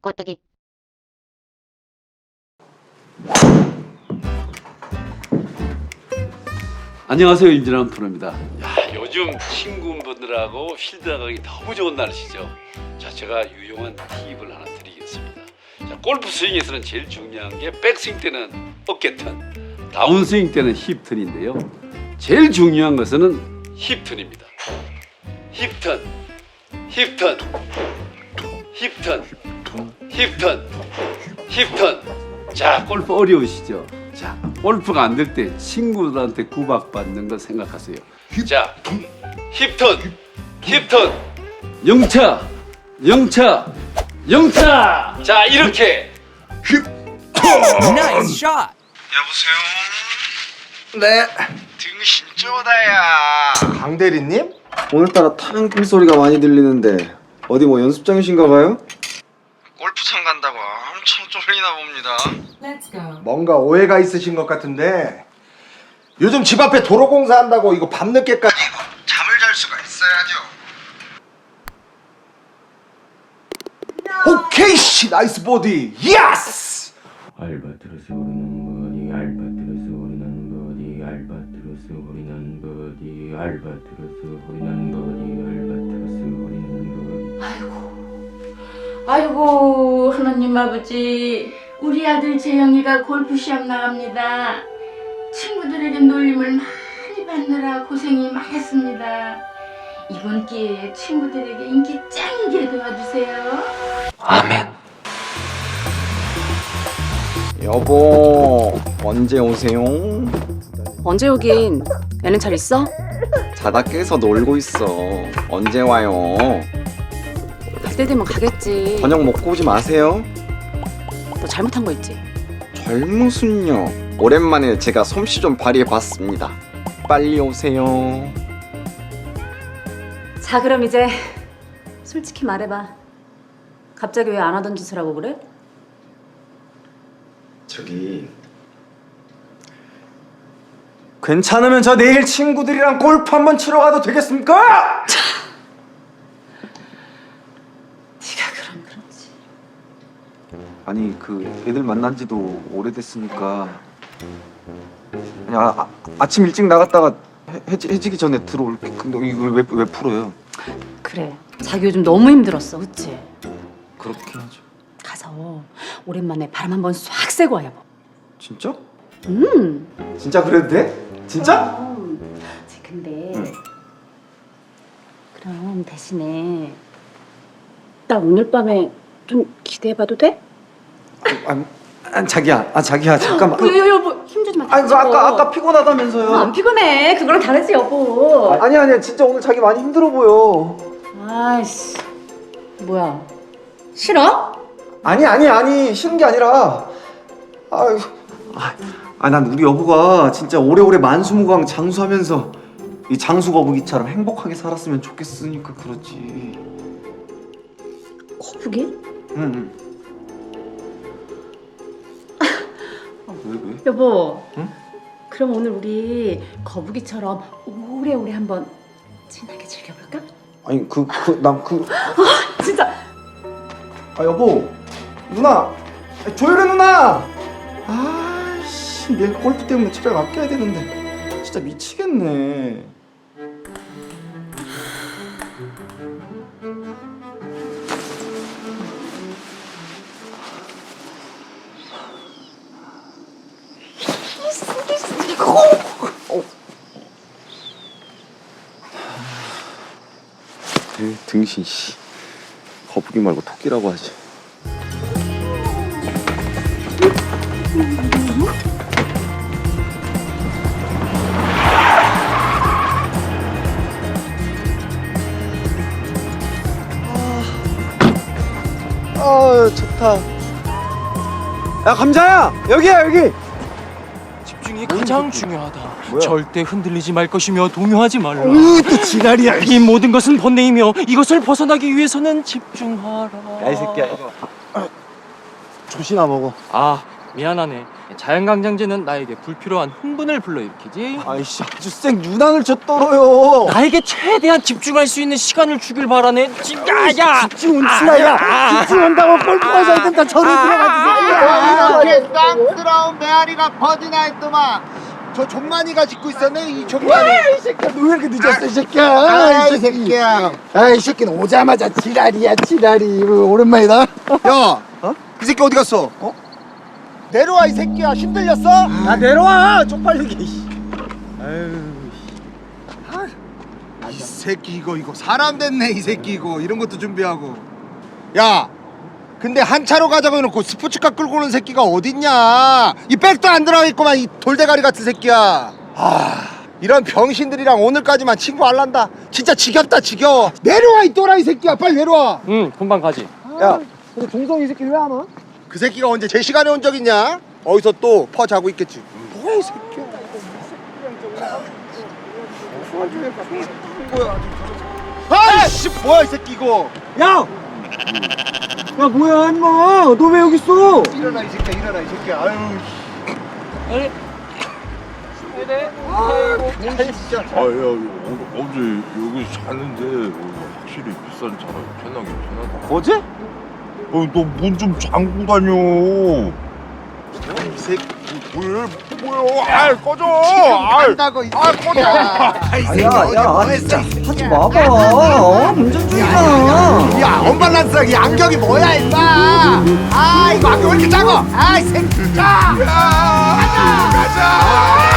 꼬뚜기 안녕하세요 임진환 프로입니다. 야, 요즘 친구분들하고 필드 나가기 너무 좋은 날씨죠. 자, 제가 유용한 팁을 하나 드리겠습니다. 자, 골프 스윙에서는 제일 중요한 게 백스윙 때는 어깨턴, 다운스윙 때는 힙턴인데요. 제일 중요한 것은 힙턴입니다. 힙턴, 힙턴, 힙턴, 힙턴, 힙턴. 자, 골프 어려우시죠? 자, 골프가 안 될 때 친구들한테 구박받는 거 생각하세요. 자, 힙턴, 힙턴, 영차, 영차, 영차. 자, 이렇게 Nice shot. 여보세요? 네. 등신 쪼다야. 강 대리님? 오늘따라 타랑king 소리가 많이 들리는데 어디 뭐 연습장이신가 봐요? 골프장 간다고 엄청 쫄리나 봅니다. Let's go. 뭔가 오해가 있으신 것 같은데 요즘 집 앞에 도로 공사한다고 이거 밤늦게까지 잠을 잘 수가 있어야죠. 오케이 씨 나이스 보디 예스 알바트로스 오르는 버디 알바트로스 오르는 버디 알바트로스 오르는 버디 알바트로스 오르는 버디 알바 버디 아이고 하나님 아버지 우리 아들 재영이가 골프 시합 나갑니다. 친구들에게 놀림을 많이 받느라 고생이 많았습니다. 이번 기회에 친구들에게 인기 짱이게 도와주세요. 여보 언제 오세요? 언제 오긴 애는 잘 있어? 자다 깨서 놀고 있어 언제 와요? 그때 되면 가겠지 저녁 먹고 오지 마세요 너 잘못한 거 있지? 젊으순요 오랜만에 제가 솜씨 좀 발휘해 봤습니다 빨리 오세요 자 그럼 이제 솔직히 말해봐 갑자기 왜 안 하던 짓을 하고 그래? 저기 괜찮으면 저 내일 친구들이랑 골프 한번 치러 가도 되겠습니까? 네가 그럼 그렇지 아니 그 애들 만난 지도 오래됐으니까 아니 아, 아, 아침 일찍 나갔다가 해, 해지, 해지기 전에 들어올게 근데 이걸 왜, 왜 풀어요? 그래 자기 요즘 너무 힘들었어 그치? 그렇긴 하죠 가서 오랜만에 바람 한번 싹 쐬고 와 여보 진짜? 음 진짜 그래도 돼? 진짜? 그럼 근데 그럼 대신에 나 오늘 밤에 좀 기대해봐도 돼? 아, 아, 자기야. 아 자기야. 잠깐만. 여, 여, 여보 힘주지 마. 아니 그 아까 아까 피곤하다면서요? 안 피곤해. 그거랑 다르지 여보. 아니 아니. 진짜 오늘 자기 많이 힘들어 보여. 아이씨. 뭐야? 싫어? 아니 아니 아니. 싫은 게 아니라. 아유 아난 우리 여보가 진짜 오래오래 만수무강 장수하면서 이 장수 거북이처럼 행복하게 살았으면 좋겠으니까 그렇지. 거북이? 응, 응. 왜 왜? 여보. 응? 그럼 오늘 우리 거북이처럼 오래오래 한번 진하게 즐겨볼까? 아니 그 그 난그 진짜. 아 여보. 누나. 아, 조율해 누나. 아씨. 내일 골프 때문에 집에 맡겨야 되는데. 진짜 미치겠네 등, 등신 씨. 거북이 말고 토끼라고 하지. 아 좋다. 야 감자야! 여기야 여기 집중이 가장 중요하다. 절대 흔들리지 말 것이며 동요하지 말라. 으또 지랄이야 이 모든 것은 번뇌이며 이것을 벗어나기 위해서는 집중하라. 야이 새끼야 조시나 먹어 아 미안하네. 자연강장제는 나에게 불필요한 흥분을 불러일으키지. 아이씨 아주 쌩 유난을 쳐 떨어요. 나에게 최대한 집중할 수 있는 시간을 주길 바라네. 야야 집중은 치나야! 집중한다고 골프가 잘 된다 저리 들어가주세요. 이렇게 쌍스러운 메아리가 퍼지나 했더만. 저 종만이가 짓고 있었네 이 종만이. 이 새끼야. 너 왜 이렇게 늦었어 이 새끼야? 아이 새끼야. 아이 새끼는 오자마자 지랄이야 지랄이. 오랜만이다. 야 어? 이 새끼 어디 갔어? 어? 내려와 이 새끼야. 힘들렸어? 아 내려와. 쪽팔리게 이 새끼 이거 이거. 사람 됐네 이 새끼 이거. 이런 것도 준비하고. 야 근데 한 차로 가자고 해놓고 스포츠카 끌고 오는 새끼가 어딨냐? 이 백도 안 들어가 있구만 이 돌대가리 같은 새끼야. 아 이런 병신들이랑 오늘까지만 친구 할란다. 진짜 지겹다 지겨워. 내려와 이 또라이 새끼야. 빨리 내려와. 응 금방 가지. 야. 근데 종성이 새끼 왜 안 와? 그 새끼가 언제 제 시간에 온 적 있냐? 어디서 또 퍼 자고 있겠지. 뭐야 이 새끼야. 아이씨 뭐야 이 새끼 이거. 야! 야 뭐야 임마? 너 왜 여기 있어? 일어나 이 새끼야 일어나 이 새끼야. 아유 아, 야, 어, 어제 여기 사는데 어, 확실히 비싼 차라 편하긴 편하다. 어제? 어, 너문 좀 잠그고 다녀. 이 새끼 뭘, 뭐야? 아, 꺼져! 아, 한다고 이 새끼야? 이 야야 진짜 하지 마봐. 어? 운전 중이잖아. 야 언밸런스 이 안경이 뭐야 임마? 아 이거 안경 왜 이렇게 작아? 아이 새끼 야 가자. 가자